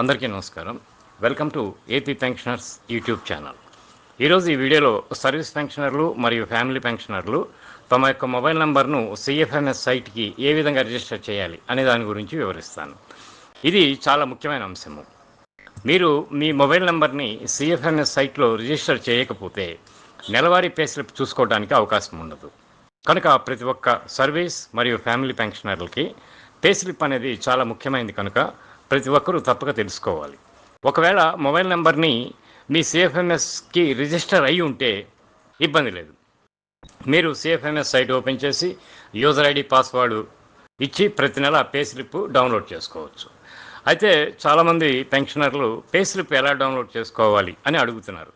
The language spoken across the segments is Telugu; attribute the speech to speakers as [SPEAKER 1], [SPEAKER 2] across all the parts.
[SPEAKER 1] అందరికీ నమస్కారం. Welcome to AP pensioners YouTube channel ఈరోజు ఈ వీడియోలో సర్వీస్ పెన్షనర్లు మరియు ఫ్యామిలీ పెన్షనర్లు తమ యొక్క మొబైల్ నంబర్ను సిఎఫ్ఎంఎస్ సైట్కి ఏ విధంగా రిజిస్టర్ చేయాలి అనే దాని గురించి వివరిస్తాను. ఇది చాలా ముఖ్యమైన అంశము. మీరు మీ మొబైల్ నంబర్ని సిఎఫ్ఎంఎస్ సైట్లో రిజిస్టర్ చేయకపోతే నెలవారీ పేస్లిప్ చూసుకోవడానికి అవకాశం ఉండదు. కనుక ప్రతి ఒక్క సర్వీస్ మరియు ఫ్యామిలీ పెన్షనర్లకి పేస్లిప్ అనేది చాలా ముఖ్యమైనది కనుక ప్రతి ఒక్కరూ తప్పక తెలుసుకోవాలి. ఒకవేళ మొబైల్ నెంబర్ని మీ సిఎఫ్ఎంఎస్కి రిజిస్టర్ అయి ఉంటే ఇబ్బంది లేదు. మీరు సిఎఫ్ఎంఎస్ సైట్ ఓపెన్ చేసి యూజర్ ఐడి పాస్వర్డ్ ఇచ్చి ప్రతి నెల పే స్లిప్ డౌన్లోడ్ చేసుకోవచ్చు. అయితే చాలామంది పెన్షనర్లు పే స్లిప్ ఎలా డౌన్లోడ్ చేసుకోవాలి అని అడుగుతున్నారు.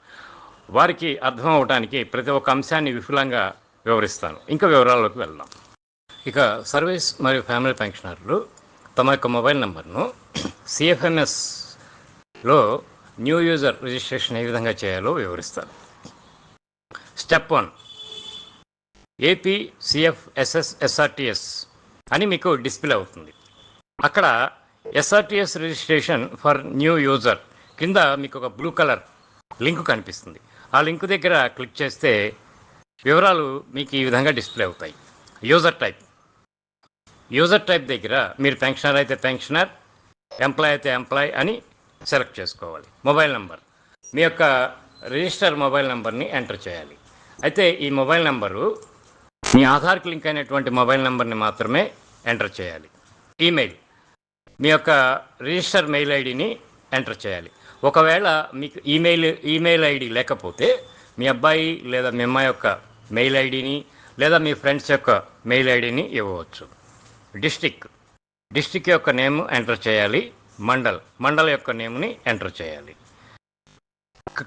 [SPEAKER 1] వారికి అర్థం అవడానికి ప్రతి ఒక్క అంశాన్ని విపులంగా వివరిస్తాను. ఇంకా వివరాల్లోకి వెళ్దాం. ఇక సర్వీస్ మరియు ఫ్యామిలీ పెన్షనర్లు తమ యొక్క మొబైల్ నెంబర్ను సిఎఫ్ఎంఎస్లో న్యూ యూజర్ రిజిస్ట్రేషన్ ఏ విధంగా చేయాలో వివరిస్తారు. Step one. AP CFSS SRTS అని మీకు డిస్ప్లే అవుతుంది. అక్కడ SRTS registration for new user కింద మీకు ఒక బ్లూ కలర్ లింక్ కనిపిస్తుంది. ఆ లింక్ దగ్గర క్లిక్ చేస్తే వివరాలు మీకు ఈ విధంగా డిస్ప్లే అవుతాయి. User type. యూజర్ టైప్ దగ్గర మీరు పెన్షనర్ అయితే పెన్షనర్ ఎంప్లాయ్ అయితే ఎంప్లాయ్ అని సెలెక్ట్ చేసుకోవాలి. Mobile number. మీ యొక్క రిజిస్టర్ మొబైల్ నెంబర్ని ఎంటర్ చేయాలి. అయితే ఈ మొబైల్ నెంబరు మీ ఆధార్కి లింక్ అయినటువంటి మొబైల్ నెంబర్ని మాత్రమే ఎంటర్ చేయాలి. ఈమెయిల్. మీ యొక్క రిజిస్టర్ మెయిల్ ఐడిని ఎంటర్ చేయాలి. ఒకవేళ మీకు ఈమెయిల్ ఈమెయిల్ ఐడి లేకపోతే మీ అబ్బాయి లేదా మీ అమ్మాయి యొక్క మెయిల్ ఐడిని లేదా మీ ఫ్రెండ్స్ యొక్క మెయిల్ ఐడిని ఇవ్వవచ్చు. డిస్టిక్. డిస్టిక్ యొక్క నేమ్ ఎంటర్ చేయాలి. మండల్. మండల్ యొక్క నేమ్ని ఎంటర్ చేయాలి.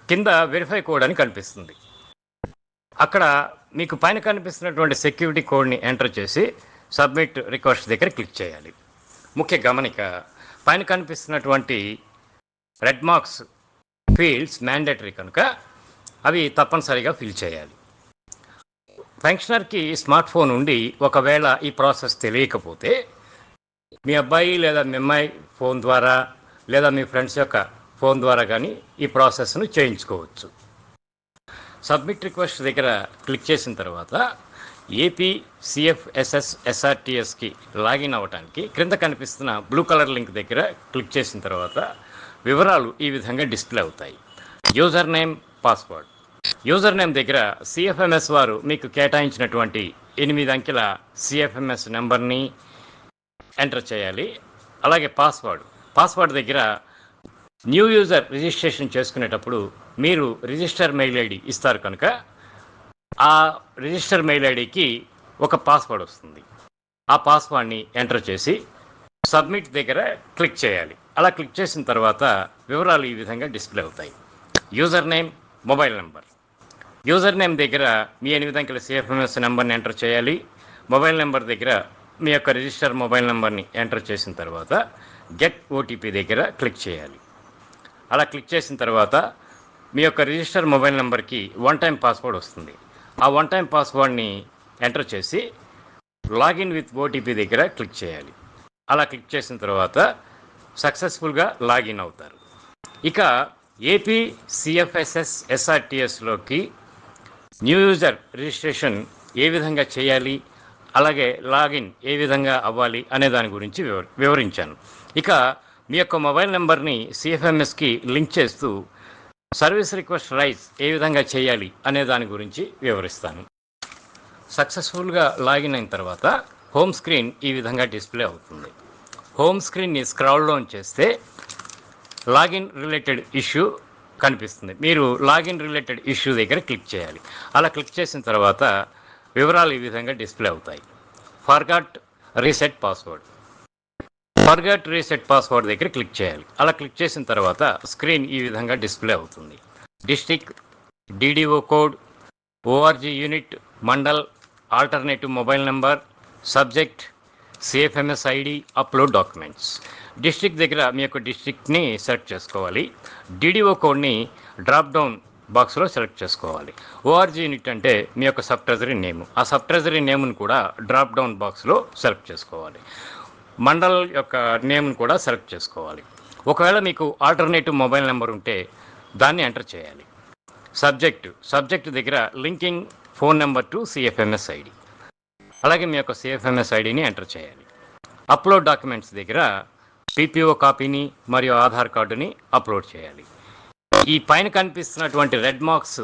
[SPEAKER 1] కింద వెరిఫై కోడ్ అని కనిపిస్తుంది. అక్కడ మీకు పైన కనిపిస్తున్నటువంటి సెక్యూరిటీ కోడ్ని ఎంటర్ చేసి సబ్మిట్ రిక్వెస్ట్ దగ్గర క్లిక్ చేయాలి. ముఖ్య గమనిక పైన కనిపిస్తున్నటువంటి రెడ్ మార్క్స్ ఫీల్డ్స్ మ్యాండేటరీ కనుక అవి తప్పనిసరిగా ఫిల్ చేయాలి. పెన్షనర్కి స్మార్ట్ ఫోన్ ఉండి ఒకవేళ ఈ ప్రాసెస్ తెలియకపోతే మీ అబ్బాయి లేదా మీ అమ్మాయి ఫోన్ ద్వారా లేదా మీ ఫ్రెండ్స్ యొక్క ఫోన్ ద్వారా కానీ ఈ ప్రాసెస్ను చేయించుకోవచ్చు. సబ్మిట్ రిక్వెస్ట్ దగ్గర క్లిక్ చేసిన తర్వాత ఏపీ సిఎఫ్ఎస్ఎస్ ఎస్ఆర్టీఎస్కి లాగిన్ అవ్వడానికి క్రింద కనిపిస్తున్న బ్లూ కలర్ లింక్ దగ్గర క్లిక్ చేసిన తర్వాత వివరాలు ఈ విధంగా డిస్ప్లే అవుతాయి. User name password. User name దగ్గర సిఎఫ్ఎంఎస్ వారు మీకు కేటాయించినటువంటి ఎనిమిది అంకెల సిఎఫ్ఎంఎస్ నెంబర్ని ఎంటర్ చేయాలి. అలాగే పాస్వర్డ్. పాస్వర్డ్ దగ్గర న్యూ యూజర్ రిజిస్ట్రేషన్ చేసుకునేటప్పుడు మీరు రిజిస్టర్ మెయిల్ ఐడి ఇస్తారు కనుక ఆ రిజిస్టర్ మెయిల్ ఐడికి ఒక పాస్వర్డ్ వస్తుంది. ఆ పాస్వర్డ్ని ఎంటర్ చేసి సబ్మిట్ దగ్గర క్లిక్ చేయాలి. అలా క్లిక్ చేసిన తర్వాత వివరాలు ఈ విధంగా డిస్ప్లే అవుతాయి. User name mobile number. User name దగ్గర మీ ఎనిమిది అంకెల సిఎఫ్ఎంఎస్ నెంబర్ని ఎంటర్ చేయాలి. మొబైల్ నెంబర్ దగ్గర మీ యొక్క రిజిస్టర్ మొబైల్ నెంబర్ని ఎంటర్ చేసిన తర్వాత గెట్ ఓటీపీ దగ్గర క్లిక్ చేయాలి. అలా క్లిక్ చేసిన తర్వాత మీ యొక్క రిజిస్టర్ మొబైల్ నెంబర్కి వన్ టైం పాస్వర్డ్ వస్తుంది. ఆ వన్ టైం పాస్వర్డ్ని ఎంటర్ చేసి లాగిన్ విత్ ఓటీపీ దగ్గర క్లిక్ చేయాలి. అలా క్లిక్ చేసిన తర్వాత సక్సెస్ఫుల్గా లాగిన్ అవుతారు. ఇక ఏపీ సిఎఫ్ఎస్ఎస్ ఎస్ఆర్టీఎస్లోకి న్యూ యూజర్ రిజిస్ట్రేషన్ ఏ విధంగా చేయాలి అలాగే లాగిన్ ఏ విధంగా అవ్వాలి అనే దాని గురించి వివర వివరించాను. ఇక మీ యొక్క మొబైల్ నెంబర్ని సిఎఫ్ఎంఎస్కి లింక్ చేస్తూ సర్వీస్ రిక్వెస్ట్ రైస్ ఏ విధంగా చేయాలి అనే దాని గురించి వివరిస్తాను. సక్సెస్ఫుల్గా లాగిన్ అయిన తర్వాత హోమ్ స్క్రీన్ ఈ విధంగా డిస్ప్లే అవుతుంది. హోమ్ స్క్రీన్ని స్క్రాల్ డౌన్ చేస్తే లాగిన్ రిలేటెడ్ ఇష్యూ కనిపిస్తుంది. మీరు లాగిన్ రిలేటెడ్ ఇష్యూ దగ్గర క్లిక్ చేయాలి. అలా క్లిక్ చేసిన తర్వాత వివరాలు ఈ విధంగా డిస్ప్లే అవుతాయి. Forgot reset password forgot reset password దగ్గర క్లిక్ చేయాలి. అలా క్లిక్ చేసిన తర్వాత స్క్రీన్ ఈ విధంగా డిస్ప్లే అవుతుంది. District DDO code ORG unit mandal alternative mobile number subject CFMS ID upload documents district దగ్గర మీ యొక్క డిస్ట్రిక్ట్ని సెలెక్ట్ చేసుకోవాలి. డిడిఓ కోడ్ని డ్రాప్ డౌన్ బాక్స్లో సెలెక్ట్ చేసుకోవాలి. ఓఆర్జీ యూనిట్ అంటే మీ యొక్క సబ్ ట్రెజరీ నేమ్ ఆ సబ్ ట్రెజరీ నేమ్ని కూడా డ్రాప్ డౌన్ బాక్స్లో సెలెక్ట్ చేసుకోవాలి. మండల్ యొక్క నేమ్ని కూడా సెలెక్ట్ చేసుకోవాలి. ఒకవేళ మీకు ఆల్టర్నేటివ్ మొబైల్ నెంబర్ ఉంటే దాన్ని ఎంటర్ చేయాలి. సబ్జెక్టు సబ్జెక్ట్ దగ్గర linking phone number to CFMS ID అలాగే మీ యొక్క సిఎఫ్ఎంఎస్ ఐడిని ఎంటర్ చేయాలి. అప్లోడ్ డాక్యుమెంట్స్ దగ్గర పీపీఓ కాపీని మరియు ఆధార్ కార్డుని అప్లోడ్ చేయాలి. ఈ పైన కనిపిస్తున్నటువంటి రెడ్ మార్క్స్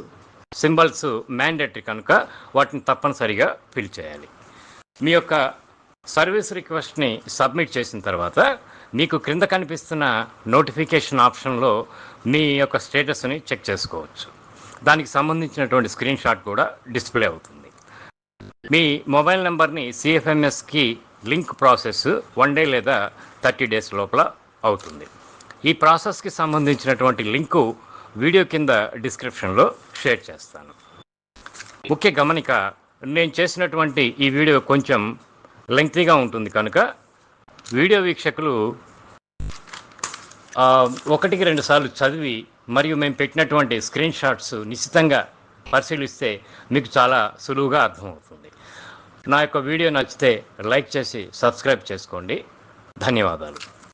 [SPEAKER 1] సింబల్స్ మ్యాండేటరీ కనుక వాటిని తప్పనిసరిగా ఫిల్ చేయాలి. మీ యొక్క సర్వీస్ రిక్వెస్ట్ని సబ్మిట్ చేసిన తర్వాత మీకు క్రింద కనిపిస్తున్న నోటిఫికేషన్ ఆప్షన్లో మీ యొక్క స్టేటస్ని చెక్ చేసుకోవచ్చు. దానికి సంబంధించినటువంటి స్క్రీన్ షాట్ కూడా డిస్ప్లే అవుతుంది. మీ మొబైల్ నెంబర్ని సిఎఫ్ఎంఎస్కి లింక్ ప్రాసెస్ వన్ డే లేదా థర్టీ డేస్ లోపల అవుతుంది. ఈ ప్రాసెస్కి సంబంధించినటువంటి లింకు వీడియో కింద డిస్క్రిప్షన్లో షేర్ చేస్తాను. ముఖ్య గమనిక నేను చేసినటువంటి ఈ వీడియో కొంచెం లెంగ్తీగా ఉంటుంది కనుక వీడియో వీక్షకులు ఒకటికి రెండు సార్లు చదివి మరియు మేము పెట్టినటువంటి స్క్రీన్ షాట్స్ నిశ్చితంగా పరిశీలిస్తే మీకు చాలా సులువుగా అర్థమవుతుంది. నా యొక్క వీడియో నచ్చితే లైక్ చేసి సబ్స్క్రైబ్ చేసుకోండి. ధన్యవాదాలు.